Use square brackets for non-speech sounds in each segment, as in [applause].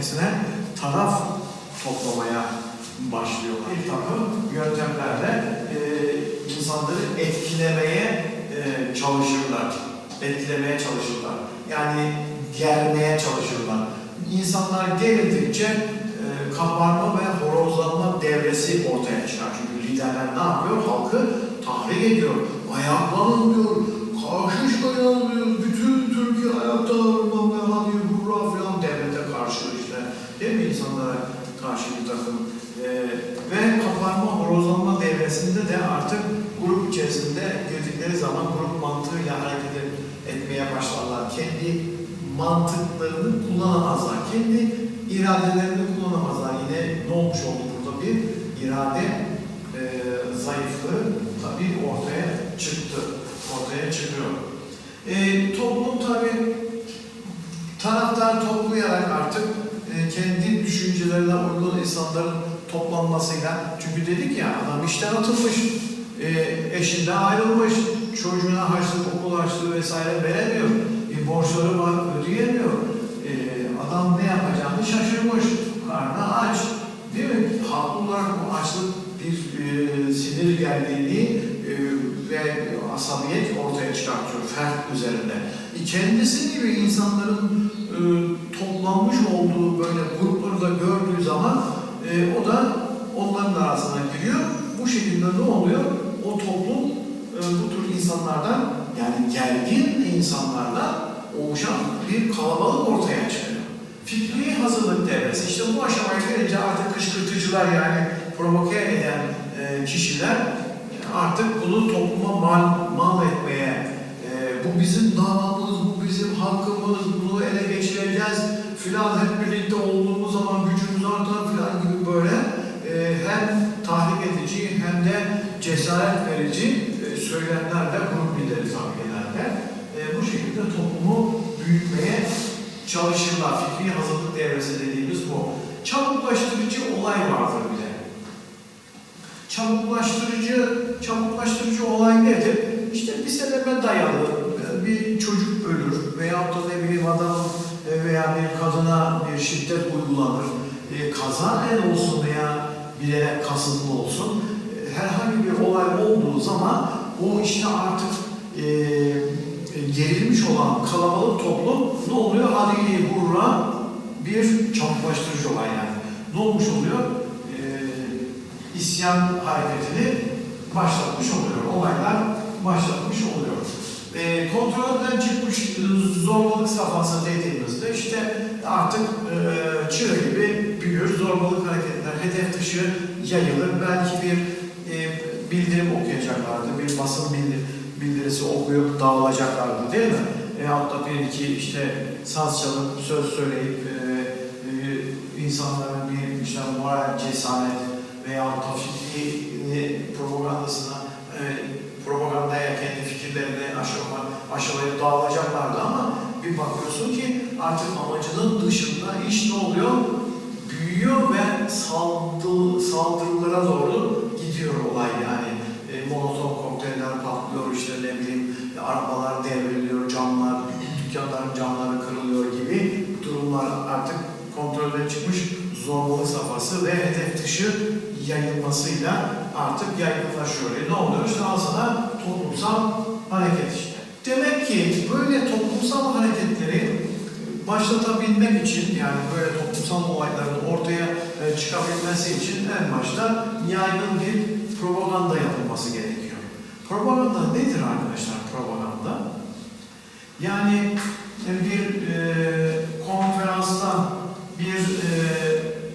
devresine taraf toplamaya başlıyorlar. Bir takım yöntemlerle e, insanları etkilemeye e, çalışırlar. Etkilemeye çalışırlar. Yani germeye çalışırlar. İnsanlar gerildikçe e, kabarma ve horozlanma devresi ortaya çıkar. Çünkü liderler ne yapıyor? Halkı tahrik ediyor. Ayaklanın diyor. Karşı çıkacağız diyor. Bütün Türkiye ayakta olmam ve hadi hurra falan devlete karşı işte. Değil mi insanlara karşı bir takım e, ve kaparma, horozlanma devresinde de artık içerisinde girdikleri zaman grup mantığıyla hareket et- etmeye başlarlar. Kendi mantıklarını kullanamazlar. Kendi iradelerini kullanamazlar. Yine ne olmuş oldu burada bir irade e, zayıflığı tabii ortaya çıktı. Ortaya çıkıyor. E, toplum tabii taraftar toplayarak artık e, kendi düşüncelerine uygun insanların toplanmasıyla çünkü dedik ya adam işten atılmış, e, eşinden ayrılmış, çocuğuna harçlık, okul harçlığı vesaire veremiyor, e, borçları var ödeyemiyor. E, adam ne yapacağını şaşırmış, karnı aç. Değil mi? Haklı olarak bu açlık bir e, sinir gerginliği e, ve asabiyet ortaya çıkartıyor fert üzerinde. E, kendisi gibi insanların e, toplanmış olduğu böyle grupları da gördüğü zaman e, o da onların arasına giriyor. Bu şekilde ne oluyor? O toplum e, bu tür insanlardan yani gergin insanlardan oluşan bir kalabalık ortaya çıkıyor. Fikri hazırlık devresi. İşte bu aşamaya gelince artık kışkırtıcılar yani provoke eden e, kişiler artık bunu topluma mal, mal etmeye, e, bu bizim davamız, bu bizim hakkımız, bunu ele geçireceğiz filan hep birlikte olduğumuz zaman gücümüz artar filan gibi böyle e, hem tahrik edici hem de cesaret verici e, söylemlerle grup lideri tabii genelde e, bu şekilde toplumu büyütmeye çalışırlar. Fikri hazırlık devresi dediğimiz bu. Çabuklaştırıcı olay vardır bir de. Çabuklaştırıcı, çabuklaştırıcı olay nedir? İşte bir sebebe dayalı e, bir çocuk ölür veyahut da ne bileyim adam e, veya bir kadına bir şiddet uygulanır. E, kazanen olsun veya bilerek kasıtlı olsun herhangi bir olay olduğu zaman o işte artık e, gerilmiş olan kalabalık toplum ne oluyor? Hadi hurra bir çabuklaştırıcı olay yani. Ne olmuş oluyor? E, isyan hareketini başlatmış oluyor. Olaylar başlatmış oluyor. E, kontrolden çıkmış zorbalık safhası dediğimizde işte artık e, çığ gibi büyür, zorbalık hareketler, hedef dışı yayılır. Belki bir e, bildirim okuyacaklardı, bir basın bildir, bildirisi okuyup dağılacaklardı değil mi? Veyahut da bir iki işte saz çalıp söz söyleyip e, e, insanların bir işte moral, cesaret veya da fikri propagandasına, e, propagandaya kendi fikirlerini aşılama, aşılayıp dağılacaklardı ama bir bakıyorsun ki artık amacının dışında iş ne oluyor? Büyüyor ve saldı, saldırılara doğru olay yani. E, molotov kokteyller patlıyor işte ne bileyim e, arabalar devriliyor, camlar, dükkanların camları kırılıyor gibi durumlar artık kontrolden çıkmış zorbalık safhası ve hedef dışı yayılmasıyla artık yaygınlaşıyor. E ne oluyor? İşte sana toplumsal hareket işte. Demek ki böyle toplumsal hareketleri başlatabilmek için yani böyle toplumsal olayların ortaya e, çıkabilmesi için en başta yaygın bir propaganda yapılması gerekiyor. Propaganda nedir arkadaşlar propaganda? Yani e, bir e, konferansta bir e,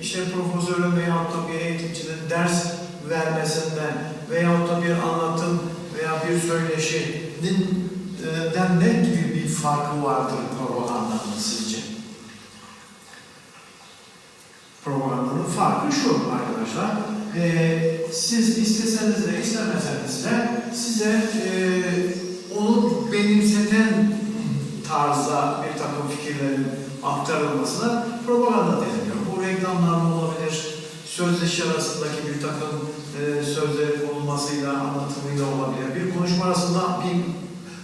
işte profesörün veyahut da bir eğitimcinin ders vermesinden veyahut da bir anlatım veya bir söyleşinin e, den ne gibi bir farkı vardır propagandanın sizce? Propagandanın farkı şu arkadaşlar. E, siz isteseniz de istemeseniz de size e, onu benimseten tarzda bir takım fikirlerin aktarılmasına propaganda deniliyor. Bu reklamlar olabilir, sözleşi arasındaki bir takım e, sözlerin konulmasıyla, anlatımıyla olabilir. Bir konuşma arasında bir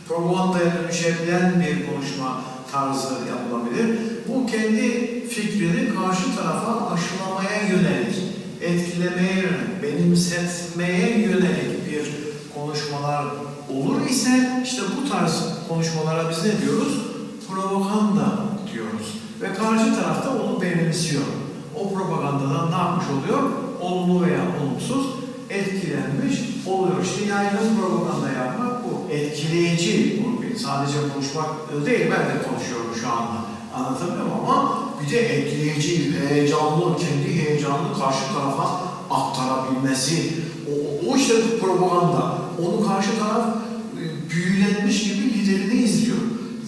propagandaya dönüşebilen bir konuşma tarzı yapılabilir. Bu kendi fikrini karşı tarafa aşılamaya yönelik, etkilemeye yönelik, benimsetmeye yönelik bir konuşmalar olur ise işte bu tarz konuşmalara biz ne diyoruz? Propaganda diyoruz. Ve karşı tarafta onu benimsiyor. O propagandadan ne yapmış oluyor? Olumlu veya olumsuz etkilenmiş oluyor. İşte yaygın propaganda yapmak bu. Etkileyici, bu sadece konuşmak değil, ben de konuşuyorum şu anda. Anlatabiliyor muyum? Ama bir de etkileyici, heyecanlı, kendi heyecanını karşı tarafa aktarabilmesi. O, o işte propaganda. Onu karşı taraf e, büyülenmiş gibi liderini izliyor.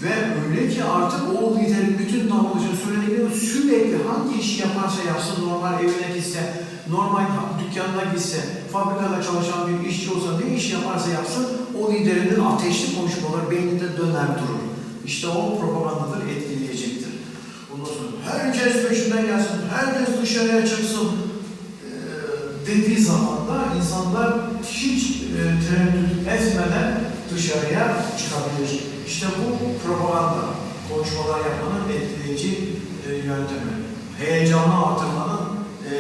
Ve öyle ki artık o liderin bütün davranışını söylediklerini sürekli hangi işi yaparsa yapsın, normal evine gitse, normal dükkanına gitse, fabrikada çalışan bir işçi olsa ne iş yaparsa yapsın, o liderinin ateşli konuşmaları beyninde döner durur. İşte o propagandadır, etkileyecektir. Sonra herkes peşinden gelsin, herkes dışarıya çıksın dediği zaman da insanlar hiç e, tereddüt etmeden dışarıya çıkabilir. İşte bu propaganda, konuşmalar yapmanın etkileyici e, yöntemi. Heyecanı artırmanın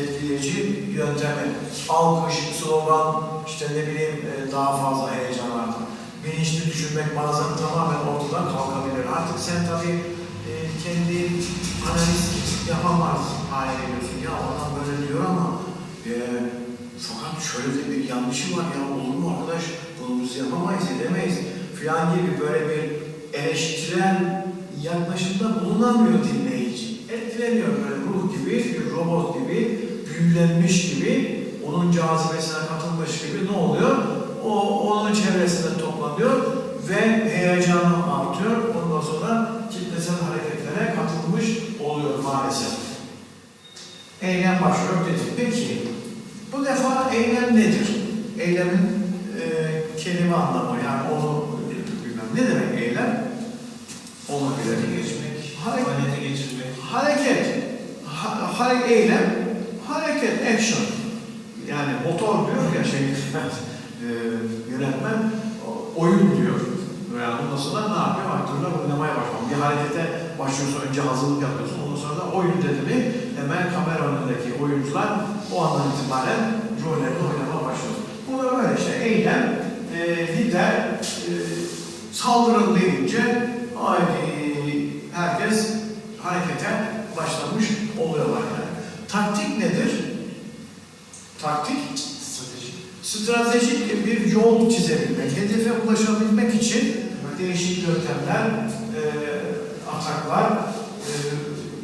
etkileyici yöntemi. Alkış, slogan, işte ne bileyim e, daha fazla heyecan artır. Bilinçli düşünmek bazen tamamen ortadan kalkabilir. Artık sen tabii e, kendi analiz yapamaz hale geliyorsun. Ya adam böyle diyor ama e, fakat şöyle de bir yanlışı var ya olur mu arkadaş bunu biz yapamayız edemeyiz filan gibi böyle bir eleştirel yaklaşımda bulunamıyor dinleyici. Etkileniyor böyle ruh gibi, bir robot gibi, büyülenmiş gibi, onun cazibesine katılmış gibi ne oluyor? O onun çevresinde toplanıyor ve heyecanı artıyor. Ondan sonra kitlesel hareketlere katılmış oluyor maalesef. Eylem başlıyor dedik. Peki, bu defa eylem nedir? Eylemin e, kelime anlamı yani onu bilmem. Ne demek eylem? Onu bilelim. geçmek, Hareket. harekete geçirmek. Hareket. Ha, hare- eylem, hareket, action. Yani motor diyor ya şey, [laughs] e, yönetmen oyun diyor. Ondan sonra ne yapıyor? Aktörler oynamaya başlıyor. Bir harekete başlıyorsun, önce hazırlık yapıyorsun. Ondan sonra da oyun dedi mi hemen kamera önündeki oyuncular o andan itibaren rollerini oynamaya başlıyor. Bu da böyle işte eylem, e, lider, e, saldırın deyince ay, herkes harekete başlamış oluyorlar yani. Taktik nedir? Taktik Strateji. stratejik bir yol çizebilmek, hedefe ulaşabilmek için değişik yöntemler, e, ataklar e,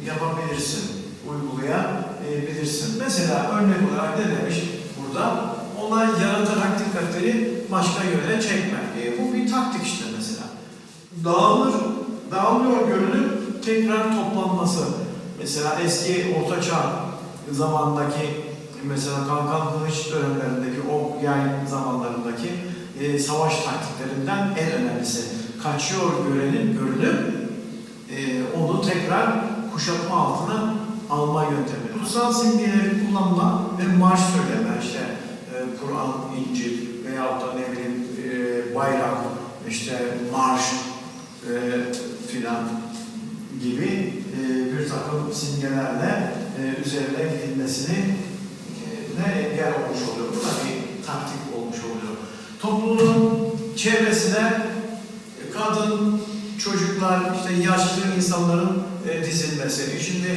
yapabilirsin, uygulayabilirsin. Mesela örnek olarak ne demiş burada? Olay yaratarak dikkatleri başka yöne çekme. E, bu bir taktik işte mesela. Dağılır, dağılıyor görünüp tekrar toplanması. Mesela eski Orta Çağ zamandaki mesela Kalkan Kılıç dönemlerindeki o yay zamanlarındaki e, savaş taktiklerinden en önemlisi. Kaçıyor görenin görünüp e, onu tekrar kuşatma altına alma yöntemi. Kutsal simgeleri kullanma ve marş söyleme işte e, Kur'an, İncil veyahut da ne bileyim e, bayrak, işte marş e, filan gibi e, bir takım simgelerle e, üzerine gidilmesini e, ne engel olmuş oluyor. Bu da bir taktik olmuş oluyor. Topluluğun çevresine kadın, çocuklar, işte yaşlı insanların e, dizilmesi. E, Şimdi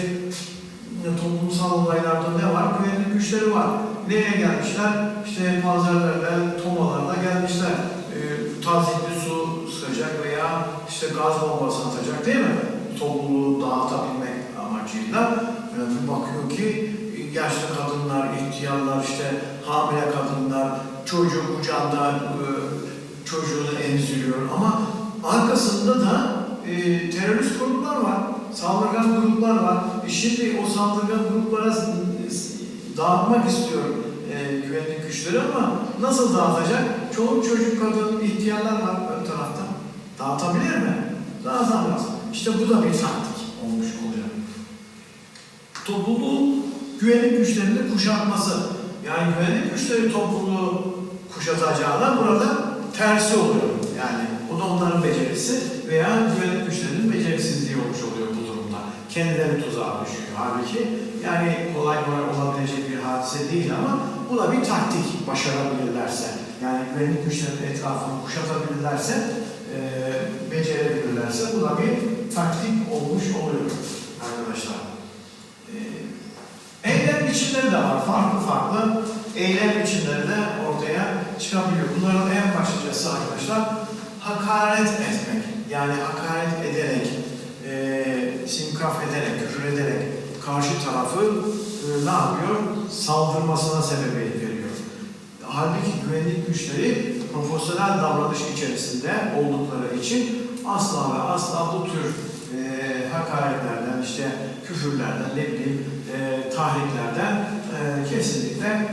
e, toplumsal olaylarda ne var? Güvenlik güçleri var. Neye gelmişler? İşte panzerlerle, tomalarla gelmişler. E, tazikli su sıkacak veya işte gaz bombası atacak değil mi? Topluluğu dağıtabilmek amacıyla. E, bakıyor ki yaşlı kadınlar, ihtiyarlar, işte hamile kadınlar, çocuk kucağında e, çocuğunu emziriyor ama arkasında da e, terörist gruplar var, saldırgan gruplar var. E şimdi o saldırgan gruplara dağıtmak istiyor e, güvenlik güçleri ama nasıl dağıtacak? Çoluk çocuk kadın ihtiyarlar var ön tarafta. Dağıtabilir mi? Dağıtamaz. İşte bu da bir taktik olmuş oluyor. Topluluğun güvenlik güçlerini kuşatması. Yani güvenlik güçleri topluluğu kuşatacağına burada tersi oluyor. Yani bu da onların becerisi veya güçlerinin beceriksizliği olmuş oluyor bu durumda. Kendileri tuzağa düşüyor. halbuki. Yani kolay kolay olabilecek bir hadise değil ama bu da bir taktik başarabilirlerse. Yani güvenlik güçlerinin etrafını kuşatabilirlerse, e, becerebilirlerse bu da bir taktik olmuş oluyor arkadaşlar. E, eylem biçimleri de var. Farklı farklı eylem biçimleri de ortaya çıkabiliyor. Bunların en başlıcası arkadaşlar hakaret etmek. Yani hakaret ederek, e, sinkaf ederek, küfür ederek karşı tarafı e, ne yapıyor? Saldırmasına sebebiyet veriyor. Halbuki güvenlik güçleri profesyonel davranış içerisinde oldukları için asla ve asla bu tür e, hakaretlerden, işte küfürlerden, ne bileyim e, tahriklerden e, kesinlikle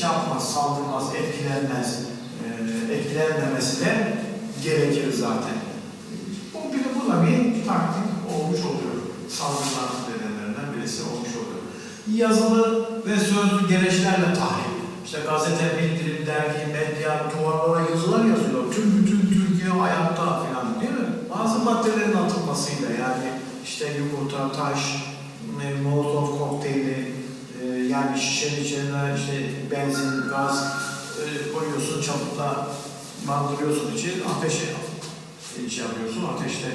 şey yapmaz, saldırmaz, etkilenmez. E, etkilenmemesi de gerekir zaten. Bu bir bu da bir taktik olmuş oluyor. Saldırıların nedenlerinden birisi olmuş oluyor. Yazılı ve sözlü gereçlerle tahrik. İşte gazete, bildirim, dergi, medya, duvarlara yazılar yazıyor. Tüm bütün Türkiye hayatta falan değil mi? Bazı maddelerin atılmasıyla yani işte yumurta, taş, e, molotov kokteyli, yani şişenin içine işte benzin, gaz e, koyuyorsun, çabukla bandırıyorsun için ateşe e, şey yapıyorsun, ateşte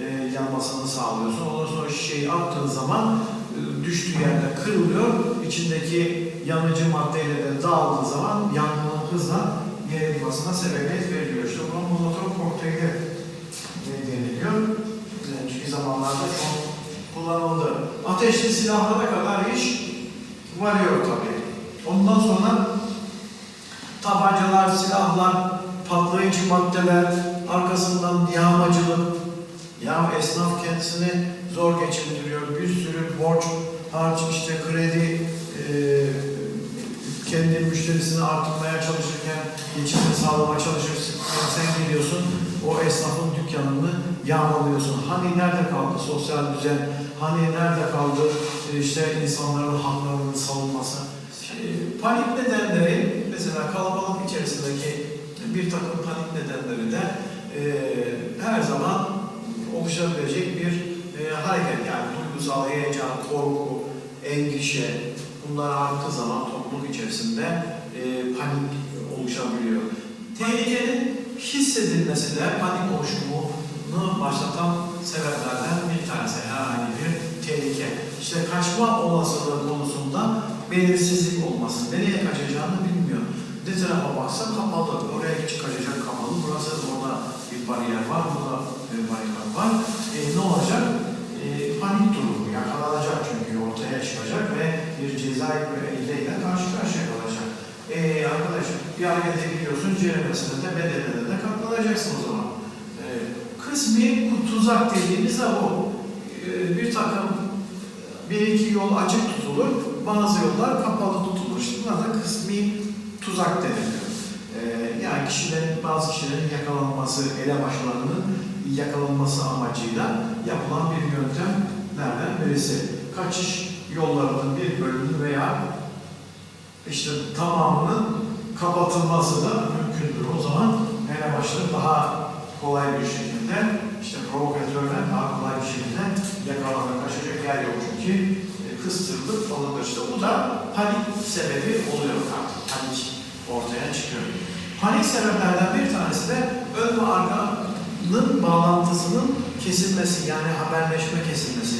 e, yanmasını sağlıyorsun. Ondan sonra şişeyi attığın zaman e, düştüğü yerde kırılıyor. İçindeki yanıcı maddeyle de dağıldığı zaman yangının hızla yayılmasına sebebiyet veriyor. İşte buna molotov kokteyli ne deniliyor. Önceki zamanlarda çok kullanıldı. Ateşli silahlara kadar iş varıyor tabii. Ondan sonra tabancalar, silahlar, patlayıcı maddeler, arkasından yağmacılık. Ya esnaf kendisini zor geçindiriyor. Bir sürü borç, harç, işte kredi, e, kendi müşterisini artırmaya çalışırken geçimini sağlamaya çalışırsın. Sen geliyorsun o esnafın dükkanını yağmalıyorsun. Hani nerede kaldı sosyal düzen? Hani nerede kaldı işte insanların haklarının savunması? E, panik nedenleri mesela kalabalık içerisindeki bir takım panik nedenleri de e, her zaman oluşabilecek bir e, hareket yani duygusal heyecan, korku, endişe bunlar arttığı zaman topluluk içerisinde e, panik oluşabiliyor. Tehlikenin hissedilmesi de panik oluşumunu başlatan sebeplerden bir tanesi herhangi bir tehlike. İşte kaçma olasılığı konusunda belirsizlik olması, nereye kaçacağını bilmiyor. Ne tarafa baksa kapalı, oraya hiç kaçacak kapalı, burası orada bir bariyer var, burada bir bariyer var. E, ne olacak? E, panik durumu yakalanacak çünkü ortaya çıkacak ve bir cezai müeyyideyle karşı karşıya kalacak. E, arkadaş bir harekete gidiyorsun, ceremesine de bedeline de katlanacaksın o zaman. E, kısmi tuzak dediğimiz de bu. E, bir takım bir iki yol açık tutulur, bazı yollar kapalı tutulur. İşte buna da kısmi tuzak deniliyor. Ee, yani kişilerin, bazı kişilerin yakalanması, elebaşlarının yakalanması amacıyla yapılan bir yöntemlerden birisi. Kaçış yollarının bir bölümü veya işte tamamının kapatılması da mümkündür. O zaman elebaşları daha kolay bir şekilde, işte provokatörler daha kolay bir şekilde yakalanır, kaçacak yer yok çünkü e, kıstırılıp alınır. İşte bu da panik sebebi oluyor artık. Panik ortaya çıkıyor. Panik sebeplerden bir tanesi de ön ve arkanın bağlantısının kesilmesi, yani haberleşme kesilmesi.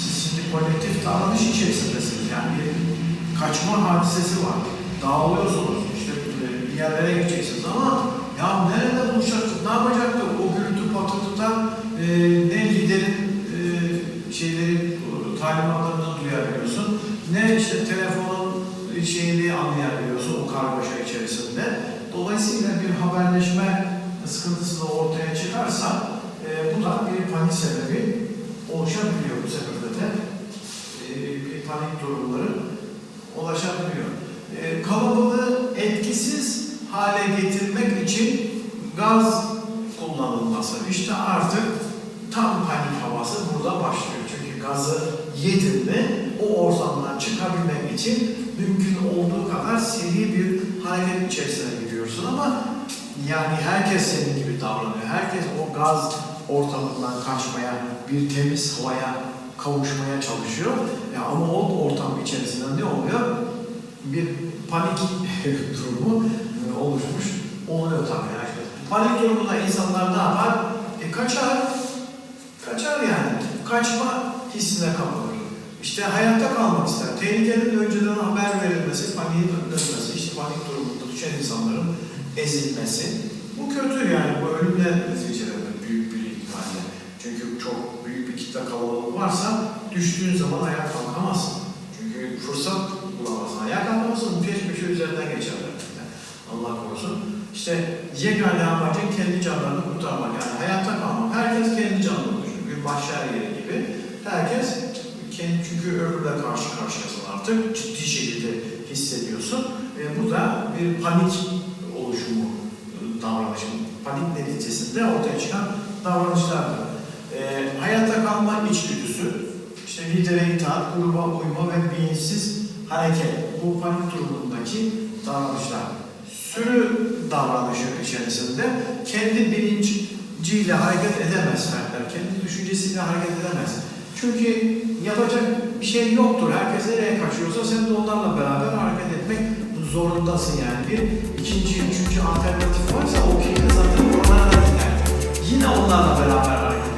Siz şimdi kolektif davranış içerisindesiniz. Yani bir kaçma hadisesi var. Dağılıyorsunuz, işte e, bir yerlere gideceksiniz ama ya nerede buluşacaktık, ne yapacaktık? O gürültü patırtıdan e, ne liderin e, şeyleri, talimatlarını duyabiliyorsun, ne işte telefonun şeyini anlayabiliyorsun o kargaşa içerisinde. Dolayısıyla bir haberleşme sıkıntısı da ortaya çıkarsa e, bu da bir panik sebebi oluşabiliyor bu sebeple de e, bir panik durumları ulaşabiliyor. E, kalabalığı etkisiz hale getirmek için gaz kullanılması. İşte artık tam panik havası burada başlıyor. Çünkü gazı yedin mi o ortamdan çıkabilmek için mümkün olduğu kadar seri bir hareket içerisine giriyorsun ama yani herkes senin gibi davranıyor. Herkes o gaz ortamından kaçmaya, bir temiz havaya kavuşmaya çalışıyor. Ya ama o ortam içerisinde ne oluyor? Bir panik [laughs] durumu e, oluşmuş oluyor tabii. Yani. Panik durumunda insanlar ne yapar? E, kaçar. Kaçar yani. Kaçma hissine kapılır. İşte hayatta kalmak ister. Tehlikenin önceden haber verilmesi, paniğin önlenmesi, işte panik durumunda düşen insanların ezilmesi. Bu kötü yani. Bu ölümle neticelenir büyük bir ihtimalle. Çünkü çok büyük bir kitle kalabalık varsa düştüğün zaman ayağa kalkamazsın. Çünkü fırsat bulamazsın. Ayağa kalkamazsın. Peş peşe üzerinden geçerler. Allah korusun. İşte yegane amacın kendi canlarını kurtarmak. Yani hayatta kalmak. Herkes kendi canını düşünüyor. Bir mahşer yeri gibi. Herkes kendi, çünkü öbürle karşı karşıyasın artık. Ciddi şekilde hissediyorsun. E, bu da bir panik oluşumu davranışı. Panik neticesinde ortaya çıkan davranışlardır. E, hayatta kalma içgüdüsü, işte lidere itaat, gruba uyma ve bilinçsiz hareket. Bu panik durumundaki davranışlar sürü davranışı içerisinde kendi bilinciyle hareket edemez fertler, kendi düşüncesiyle hareket edemez. Çünkü yapacak bir şey yoktur. Herkes nereye kaçıyorsa sen de onlarla beraber hareket etmek zorundasın yani. Bir ikinci, üçüncü alternatif varsa o kişi zaten onlara da gider. Yine onlarla beraber hareket